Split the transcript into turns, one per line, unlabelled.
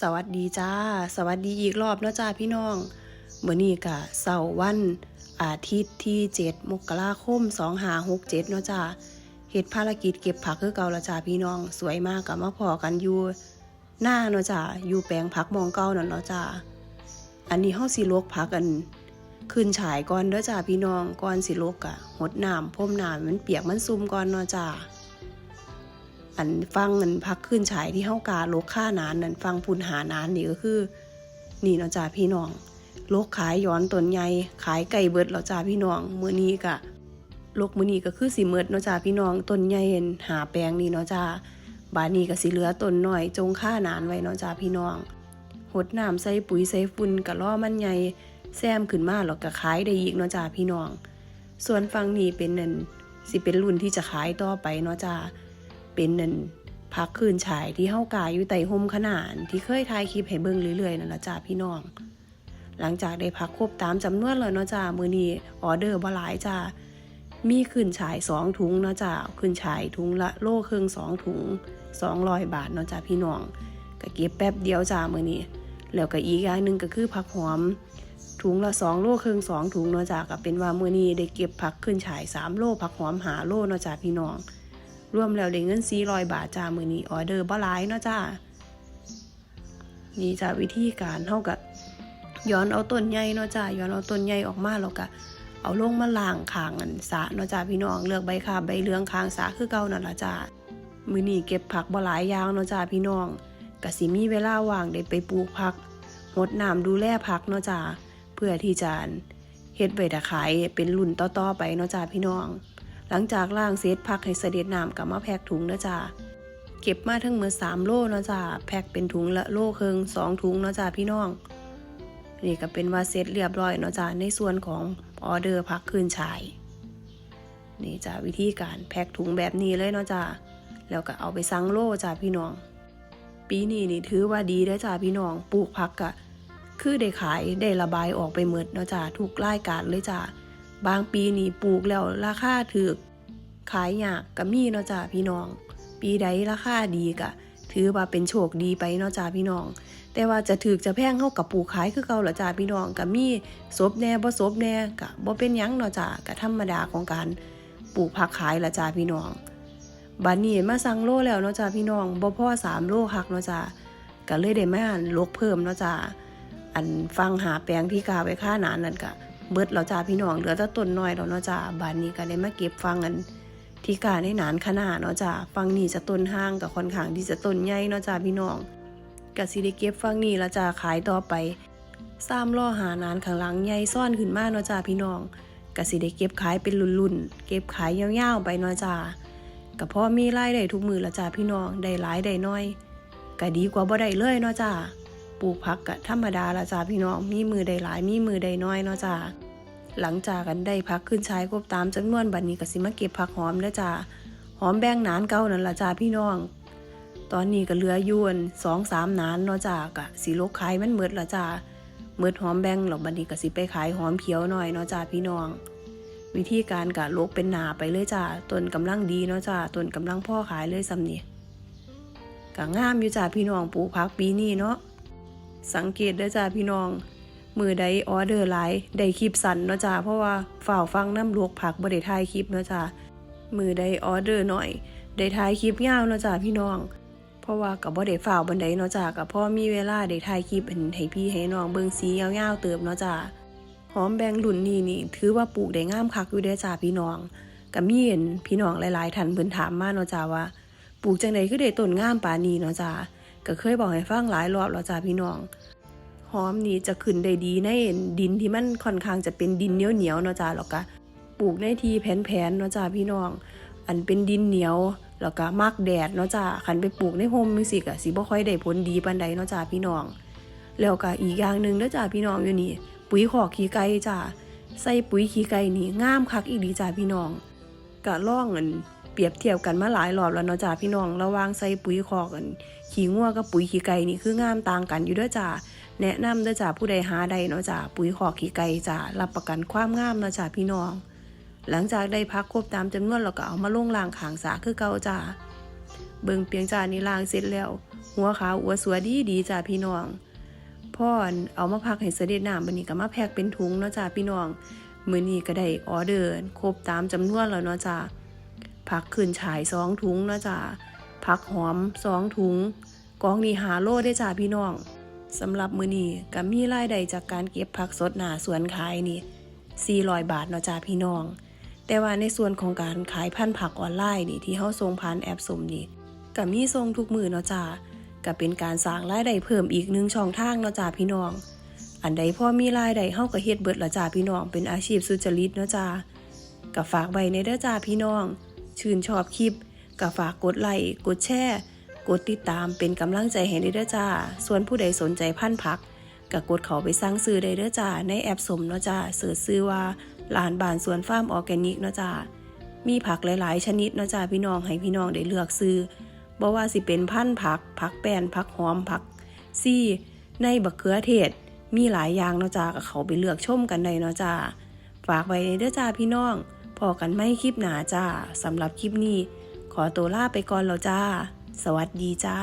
สวัสดีจ้า สวัสดีอีกรอบเนาะจ้าพี่น้องเมื้อนี้ก็เสาร์วันอาทิตย์ที่ 7 มกราคม 2567เนาะจ้าเฮ็ดภารกิจเก็บผักคือเก่าละจ้าพี่น้อง สวยมากก็มาพอกันอยู่หน้าเนาะจ้าอยู่แปลงผักมองเก่านั่นเนาะจ้าอันนี้เฮาสิลวกผักกันขึ้นฉายก่อนเด้อจ้าพี่น้องก่อนสิลวกอะหดน้ำพรมน้ำมันเปียกมันซุ่มก่อนเนาะจ้า อันฟังเงินพักขึ้นฉายที่เฮ้ากาโลกค่านานนั่นฟังพุนหานานนี่ก็คือ นี่เนาะจ้าพี่น้องโลกขายย้อนตนใหญ่ขายไก่เบิดแล้วจ้าพี่น้องมื้อนี้ก็โลกมื้อนี้ก็คือสิเมิดเนาะจ้าพี่น้องตนใหญ่เห็นหาแปลงนี่เนาะจ้าบาดนี้ก็สิเหลือต้นน้อยจงค่านานไว้เนาะจ้าพี่น้องหดน้ำใส่ปุ๋ยใส่ฝุ่นก็ล่อมันใหญ่แซมขึ้นมาแล้วก็ขายได้อีกเนาะจ้าพี่น้อง ส่วนฟังนี้เป็นนั่นสิเป็นรุ่นที่จะขายต่อไปเนาะจ้า เป็นนั่นพักคืนฉายที่เฮากายอยู่ไต่ห่มขนานที่เคยถ่ายคลิปให้เบิ่งเรื่อยๆนั่นละจ้าพี่น้อง หลังจากได้พักครบตามจำนวนแล้วเนาะจ้ามื้อนี้ออเดอร์บ่หลายจ้ามีขึ้นฉายสองถุงเนาะจ้าขึ้นฉายถุงละโลครึ่งสองถุง200บาทเนาะจ้าพี่น้องก็เก็บแป๊บเดียวจ้ามื้อนี้แล้วก็อีกอย่างหนึงก็คือผักหอม ถุงละ2โลครึ่งสองถุงเนาะจ้าก็เป็นว่ามื้อนี้ได้เก็บผักขึ้นฉาย3โลผักหอมหาโลเนาะจ้าพี่น้อง รวมแล้วได้เงิน400บาทจ้ามือนี้ออเดอร์บ่หลายเนาะจ้านี่จ้าวิธีการเท่ากับย้อนเอาต้นใหญ่เนาะจ้าย้อนเอาต้นใหญ่ออกมาแล้วก็เอาลงมาล้างคางอันสะเนาะจ้าพี่น้องเลือกใบคาใบเหลืองคางสะคือเก่านั่นละจ้ามือนี้เก็บผักบ่หลายอย่างเนาะจ้าพี่น้องก็สิมีเวลาว่างได้ไปปลูกผักรดน้ำดูแลผักเนาะจ้าเพื่อที่จะเฮ็ดไว้ตะขายเป็นรุ่นต่อๆไปเนาะจ้าพี่น้อง หลังจากล่างเซตพักให้เสด็จน้ำกลับมาแพ็กถุงนะจ้าเก็บมาทั้งมือสามโลเนาะจ้าแพ็กเป็นถุงละโลครึ่งสองถุงเนาะจ้าพี่น้อง นี่ก็เป็นว่าเซตเรียบร้อยเนาะจ้าในส่วนของออเดอร์พักคืนฉาย นี่จ้าวิธีการแพ็กถุงแบบนี้เลยเนาะจ้าแล้วก็เอาไปซังโลจ้าพี่น้อง ปีนี้นี่ถือว่าดีได้อจ้าพี่น้องปลูกผักกะคือได้ขายได้ระบายออกไปหมดเนาะจ้าทุกรายการเลยจ้า บางปีนี่ปลูกแล้วราคาถูกขายยากก็มีเนาะจ้าพี่น้อง ปีใดราคาดีก็ถือว่าเป็นโชคดีไปเนาะจ้าพี่น้อง แต่ว่าจะถือจะแพงเท่ากับปลูกขายคือเก่าละจ้าพี่น้องก็มีซบแน่บ่ซบแน่ก็บ่เป็นยังเนาะจ้าก็ธรรมดาของการปลูกผักขายละจ้าพี่น้องบัดนี้มาสั่งโลแล้วเนาะจ้าพี่น้องบ่พอสามโลคักเนาะจ้าก็เลยได้มาลกเพิ่มเนาะจ้าอันฟังหาแปลงที่กาไว้ค่าหนานนั่นก็ เบิดเราจ้าพี่น้องเหลือแต่ต้นน้อยแล้วเนาะจ้าบานนี้ก็ได้มาเก็บฟังกันที่การให้หนานขนาดเนาะจ้าฟังนี่จะต้นห้างกับค่อนข้างที่จะต้นใหญ่เนาะจ้าพี่น้องก็สิได้เก็บฟังนี่แล้วจ้าขายต่อไปซ้ำล่อหานานข้างหลังใหญ่ซ่อนขึ้นมาเนาะจ้าพี่น้องก็สิได้เก็บขายเป็นรุ่นๆเก็บขายยาวๆไปเนาะจ้าก็พอมีรายได้ทุกมือละจ้าพี่น้องได้หลายได้น้อยก็ดีกว่าบ่ได้เลยเนาะจ้าปลูกผักก็ธรรมดาละจ้าพี่น้องมีมือได้หลายมีมือได้น้อยเนาะจ้า หลังจากกันได้พักขึ้นใช้ครบตามจำนวนบัดนี้ก็สิมาเก็บผักหอมแล้วจ้าหอมแบ่งหนานเก่านั่นละจ้าพี่น้อง ตอนนี้ก็เหลืออยวนสองสามนานเนาะจ้ากะสีลกขายมันเมิดละจ้าเมิดหอมแบ่งหรอกบัดนี้ก็สิไปขายหอมเขียวหน่อยเนาะจ้าพี่น้อง วิธีการกะลกเป็นหนาไปเลยจ้าต้นกำลังดีเนาะจ้าต้นกำลังพ่อขายเลยซ้ำนี่กะงามอยู่จ้าพี่น้องปลูกผักปีนี้เนาะสังเกตเด้จ้าพี่น้อง มือใดออเดอร์หลายได้คลิปสั้นเนาะจ้าเพราะว่าฝ่าวฟังน้ำลวกผักบ่ได้ถ่ายคลิปเนาะจ้ามือใดออเดอร์หน่อยได้ถ่ายคลิปยาวเนาะจ้าพี่น้อง เพราะว่ากับบ่ได้ฝ่าวบันไดเนาะจ้ากับพ่อมีเวลาได้ถ่ายคลิปให้พี่ให้น้องเบิ่งสียาวๆเติบเนาะจ้าหอมแบงรุ่นนี้นี่ถือว่าปลูกได้งามคักอยู่เด้จ้าพี่น้องก็มีเห็นพี่น้องหลายๆท่านเพิ่นถามมาเนาะจ้าว่าปลูกจังไดคือได้ต้นงามปานนี้เนาะจ้าก็เคยบอกให้ฟังหลายรอบแล้วจ้าพี่น้อง หอมนี่จะขึ้นได้ดีในดินที่มันค่อนข้างจะเป็นดินเหนียวเหนียวเนาะจ้าแล้วก็ปลูกในที่แผ่นๆเนาะจ้าพี่น้อง อันเป็นดินเหนียวแล้วก็มักแดดเนาะจ้าคันไปปลูกในโฮมมิสิกอะสิบ่ค่อยได้ผลดีปานใดเนาะจ้าพี่น้อง แล้วก็อีกอย่างหนึ่งเนาะจ้าพี่น้องอยู่นี่ ปุ๋ยขอกขี้ไก่จ้าใส่ปุ๋ยขี้ไก่นี่งามคักอีหลีจ้าพี่น้องก็ล่องอันเปรียบเทียบกันมาหลายรอบแล้วเนาะจ้าพี่น้องระวางใส่ปุ๋ยขอกัน ขี้งัวกับปุ๋ยขี้ไก่นี่คืองามต่างกันอยู่ด้อจ้าแนะนำด้อจ้าผู้ใดหาใดเนาะจ้าปุ๋ยขอกขี้ไก่จ้ารับประกันความงามเนาะจ้าพี่น้อง หลังจากได้พักครบตามจำนวนเราก็เอามาลงล่างขางสาคือเก่าจ้าเบิ่งเปียงจ้านี่ล่างเสร็จแล้ว หัวขาวอัวสัวดีดีจ้าพี่น้องพ่อเอามาพักให้เสด็จน้ำบันนี้ก็มาแพ็คเป็นถุงเนาะจ้าพี่น้องมือนี้ก็ได้ออเดอร์ครบตามจำนวนแล้วเนาะจ้าผักขึ้นฉายสองถุงเนาะจ้า ผักหอมสองถุง กองนี้หาโลได้จ้าพี่น้องสำหรับมือนี้ก็มีรายได้จากการเก็บผักสดหนาสวนขายนี่ 400 บาทเนาะจ้าพี่น้อง แต่ว่าในส่วนของการขายพันธุ์ผักออนไลน์นี่ที่เฮาส่งผ่านแอปสมนี่ก็มีส่งทุกมือเนาะจ้าก็เป็นการสร้างรายได้เพิ่มอีกหนึ่งช่องทางเนาะจ้าพี่น้อง อันใดพอมีรายได้เฮาก็เฮ็ดเบิดละจ้าพี่น้องเป็นอาชีพสุจริตเนาะจ้าก็ฝากไว้ในเด้อจ้าพี่น้อง ชื่นชอบคลิป ก็ฝากกดไลค์กดแชร์กดติดตามเป็นกำลังใจให้เด้อจ้า ส่วนผู้ใดสนใจพันธุ์ผักก็กดเข้าไปสั่งซื้อได้เด้อจ้า ในแอปสมเนาะจ้าเสิร์ชซื้อว่าลานบานสวนฟาร์มออร์แกนิกเนาะจ้า มีผักหลาย ๆ ชนิดเนาะจ้าพี่น้องให้พี่น้องได้เลือกซื้อบ่ว่าสิเป็นพันธุ์ผัก ผักแป้นผักหอมผักซี่ ในบักเขือเทศ มีหลายอย่างเนาะจ้าก็เขาไปเลือกชมกันได้เนาะจ้า ฝากไว้ในเด้อจ้าพี่น้องพอกันไม่คลิปหนาจ้าสำหรับคลิปนี้ ขอตัวลาไปก่อนแล้วจ้า สวัสดีจ้า